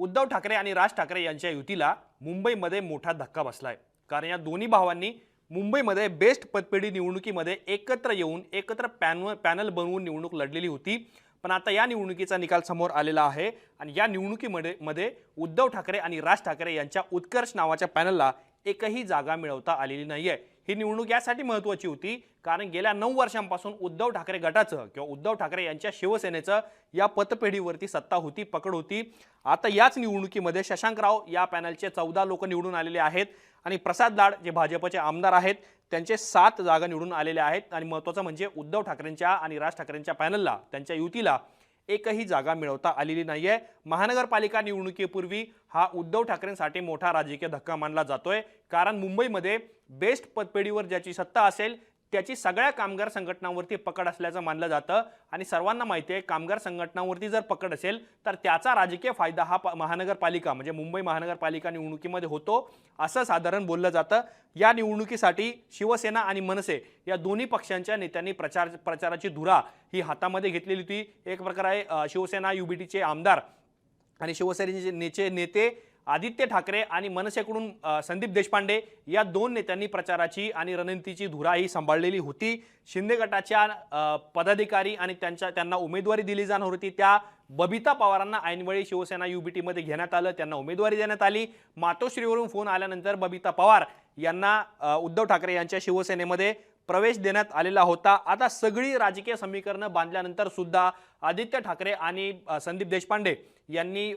उद्धव ठाकरे आणि राज ठाकरे यांच्या युतीला मुंबईमध्ये मोठा धक्का बसला आहे कारण या दोन्ही भावांनी मुंबईमध्ये बेस्ट पतपेढी निवडणुकीमध्ये एकत्र येऊन एकत्र पॅन पॅनल बनवून निवडणूक लढलेली होती. पण आता या निवडणुकीचा निकाल समोर आलेला आहे. आणि या निवडणुकीमध्ये मध्ये उद्धव ठाकरे आणि राज ठाकरे यांच्या उत्कर्ष नावाच्या पॅनलला एकही जागा मिळवता आलेली नाहीये. ही निवडणूक यासाठी महत्वाची होती कारण गेल्या नऊ वर्षांपासून उद्धव ठाकरे गटाचं किंवा उद्धव ठाकरे यांच्या शिवसेनेचं या पतपेढीवरती सत्ता होती पकड होती. आता याच निवडणुकीमध्ये शशांकराव या पॅनलचे चौदा लोक निवडून आलेले आहेत आणि प्रसाद लाड जे भाजपचे आमदार आहेत त्यांचे सात जागा निवडून आलेले आहेत. आणि महत्त्वाचं म्हणजे उद्धव ठाकरेंच्या आणि राज ठाकरेंच्या पॅनलला त्यांच्या युतीला एकही जागा मिळवता आलेली नाही आहे महानगरपालिका निवडणुकीपूर्वी हा उद्धव ठाकरेंसाठी मोठा राजकीय धक्का मानला जातोय. कारण मुंबईमध्ये बेस्ट पतपेढीवर ज्याची सत्ता असेल त्याची सगळ्या कामगार संघटनांवरती पकड असल्याचं मानलं जातं. आणि सर्वांना माहिती आहे कामगार संघटनांवरती जर पकड असेल तर त्याचा राजकीय फायदा हा प- महानगरपालिका म्हणजे मुंबई महानगरपालिका निवडणुकीमध्ये होतो असं साधारण बोललं जातं. या निवडणुकीसाठी शिवसेना आणि मनसे या दोन्ही पक्षांच्या नेत्यांनी प्रचार प्रचाराची धुरा ही हातामध्ये घेतलेली होती. एक प्रकारे अ, शिवसेना युबीटीचे आमदार आणि शिवसेनेचे नेचे नेते आदित्य ठाकरे आणि मनसेकडून संदीप देशपांडे या दोन नेत्यांनी प्रचाराची आणि रणनीतीची धुरा ही सांभाळलेली होती. शिंदे गटाच्या पदाधिकारी आणि त्यांच्या त्यांना उमेदवारी दिली जाणार होती. त्या बबिता पवारांना ऐनवेळी शिवसेना युबीटीमध्ये घेण्यात आलं. त्यांना उमेदवारी देण्यात आली. मातोश्रीवरून फोन आल्यानंतर बबिता पवार यांना उद्धव ठाकरे यांच्या शिवसेनेमध्ये प्रवेश देण्यात आलेला होता. आता सगळी राजकीय समीकरणं बांधल्यानंतर सुद्धा आदित्य ठाकरे आणि संदीप देशपांडे यांनी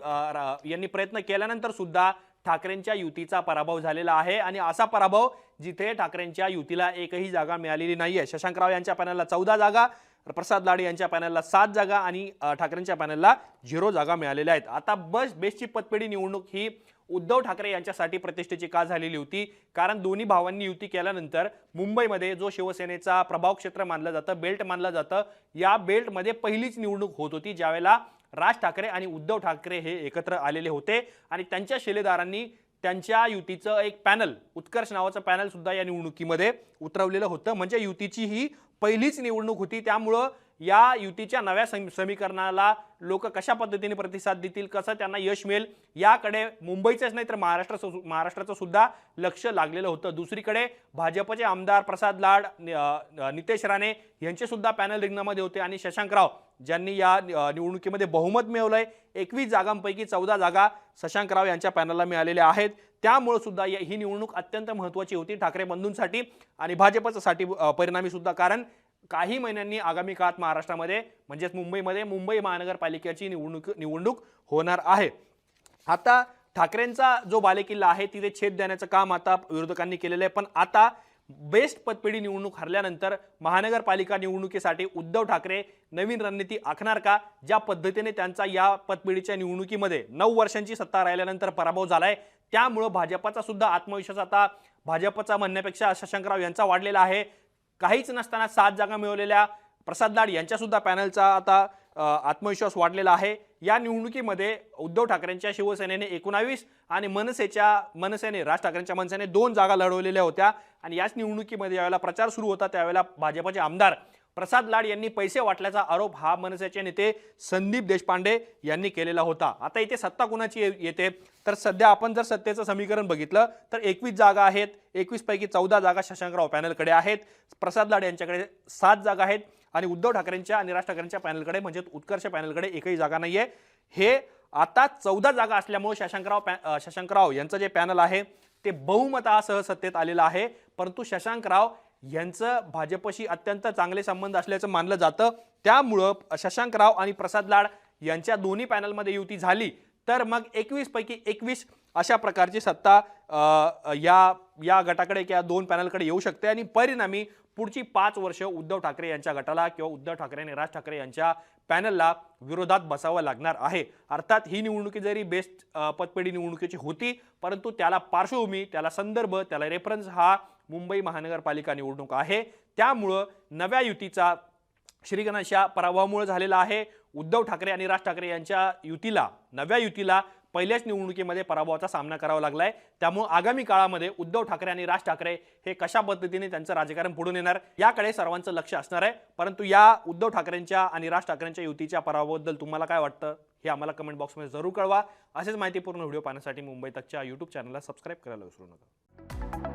यांनी प्रयत्न केल्यानंतर सुद्धा ठाकरेंच्या युतीचा पराभव झालेला आहे. आणि असा पराभव जिथे ठाकरेंच्या युतीला एकही जागा मिळालेली नाही आहे शशांकराव यांच्या पॅनलला चौदा जागा प्रसाद लाडे यांच्या पॅनलला सात जागा आणि ठाकरेंच्या पॅनलला झिरो जागा मिळालेल्या आहेत. आता बस बेस्टची पतपेढी निवडणूक ही उद्धव ठाकरे यांच्यासाठी प्रतिष्ठेची का झालेली होती? कारण दोन्ही भावांनी युती केल्यानंतर मुंबईमध्ये जो शिवसेनेचा प्रभाव क्षेत्र मानलं जातं बेल्ट मानलं जातं या बेल्टमध्ये पहिलीच निवडणूक होत होती ज्यावेळेला राज ठाकरे आणि उद्धव ठाकरे हे एकत्र आलेले होते. आणि त्यांच्या शिलेदारांनी त्यांच्या युतीचं एक पॅनल उत्कर्ष नावाचं पॅनल सुद्धा या निवडणुकीमध्ये उतरवलेलं होतं. म्हणजे युतीची ही पहिलीच निवडणूक होती. त्यामुळं या युतीच्या नव्या समीकरणाला लोक कशा पद्धतीने प्रतिसाद देतील कसं त्यांना यश मिळेल याकडे मुंबईचंच नाही तर महाराष्ट्र महाराष्ट्राचं सुद्धा लक्ष लागलेलं होतं. दुसरीकडे भाजपचे आमदार प्रसाद लाड नितेश राणे यांचे सुद्धा पॅनल रिंगणामध्ये होते आणि शशांकराव ज्यांनी या निवडणुकीमध्ये बहुमत मिळवलंय एकवीस जागांपैकी चौदा जागा शशांकराव यांच्या पॅनलला मिळालेल्या आहेत. त्यामुळे सुद्धा या- ही निवडणूक अत्यंत महत्त्वाची होती ठाकरे बंधूंसाठी आणि भाजपच्यासाठी अ, परिणामी सुद्धा. कारण काही महिन्यांनी आगामी काळात महाराष्ट्रामध्ये म्हणजेच मुंबईमध्ये मुंबई महानगरपालिकेची निवडणूक निवडणूक होणार आहे. आता ठाकरेंचा जो बालेकिल्ला आहे तिथे छेद देण्याचं काम आता विरोधकांनी केलेलं आहे. पण आता बेस्ट पतपेढी निवडणूक हरल्यानंतर महानगरपालिका निवडणुकीसाठी उद्धव ठाकरे नवीन रणनीती आखणार का? ज्या पद्धतीने त्यांचा या पतपेढीच्या निवडणुकीमध्ये नऊ वर्षांची सत्ता राहिल्यानंतर पराभव झालाय त्यामुळं भाजपाचा सुद्धा आत्मविश्वास आता भाजपचा म्हणण्यापेक्षा शशंकराव यांचा वाढलेला आहे. काहीच नसताना सात जागा मिळवलेल्या प्रसाद लाड यांच्यासुद्धा पॅनलचा आता आत्मविश्वास वाढलेला आहे. या निवडणुकीमध्ये उद्धव ठाकरेंच्या शिवसेनेने एकोणावीस आणि मनसेच्या मनसेने राज ठाकरेंच्या मनसेने दोन जागा लढवलेल्या होत्या. आणि याच निवडणुकीमध्ये ज्यावेळेला प्रचार सुरू होता त्यावेळेला भाजपचे आमदार प्रसाद लाड यांनी पैसे वाटल्याचा आरोप हा मनसेचे नेते संदीप देशपांडे यांनी केलेला होता. आता इथे सत्ता कुणाची ये- येते? तर सध्या आपण जर सत्तेचं समीकरण बघितलं तर एकवीस जागा आहेत. एकवीस पैकी चौदा जागा शशांकराव पॅनलकडे आहेत. प्रसाद लाड यांच्याकडे सात जागा आहेत आणि उद्धव ठाकरेंच्या आणि राज ठाकरेंच्या पॅनलकडे म्हणजे उत्कर्ष पॅनलकडे एकही जागा नाही आहे हे आता चौदा जागा असल्यामुळे शशांकराव पॅ शशांकराव यांचं जे पॅनल आहे ते बहुमतासह सत्तेत आलेलं आहे. परंतु शशांकराव यांचं भाजपशी अत्यंत चांगले संबंध असल्याचं मानलं जातं. त्यामुळं शशांकराव आणि प्रसाद लाड यांच्या दोन्ही पॅनलमध्ये युती झाली. तर मग एकवीस पैकी एकवीस अशा प्रकारची सत्ता या या गटाकडे किंवा दोन पॅनलकडे येऊ शकते. आणि परिणामी पुढची पाच वर्ष उद्धव ठाकरे यांच्या गटाला किंवा उद्धव ठाकरे आणि राज ठाकरे यांच्या पॅनलला विरोधात बसावं लागणार आहे. अर्थात ही निवडणुकी जरी बेस्ट अ, पतपेढी निवडणुकीची होती परंतु त्याला पार्श्वभूमी त्याला संदर्भ त्याला रेफरन्स हा मुंबई महानगरपालिका निवडणूक आहे. त्यामुळं नव्या युतीचा श्रीगणेशा पराभवामुळे झालेला आहे. उद्धव ठाकरे आणि राज ठाकरे यांच्या युतीला नव्या युतीला पहिल्याच निवडणुकीमध्ये पराभवाचा सामना करावा लागलाय. त्यामुळे आगामी काळामध्ये उद्धव ठाकरे आणि राज ठाकरे हे कशा पद्धतीने त्यांचं राजकारण पुढून येणार याकडे सर्वांचं लक्ष असणार आहे. परंतु या उद्धव ठाकरेंच्या आणि राज ठाकरेंच्या युतीच्या पराभवाबद्दल तुम्हाला काय वाटतं हे आम्हाला कमेंट बॉक्समध्ये जरूर कळवा. असेच माहितीपूर्ण व्हिडिओ पाहण्यासाठी मुंबई तकच्या यूट्यूब चॅनलला सबस्क्राईब करायला विसरू नका.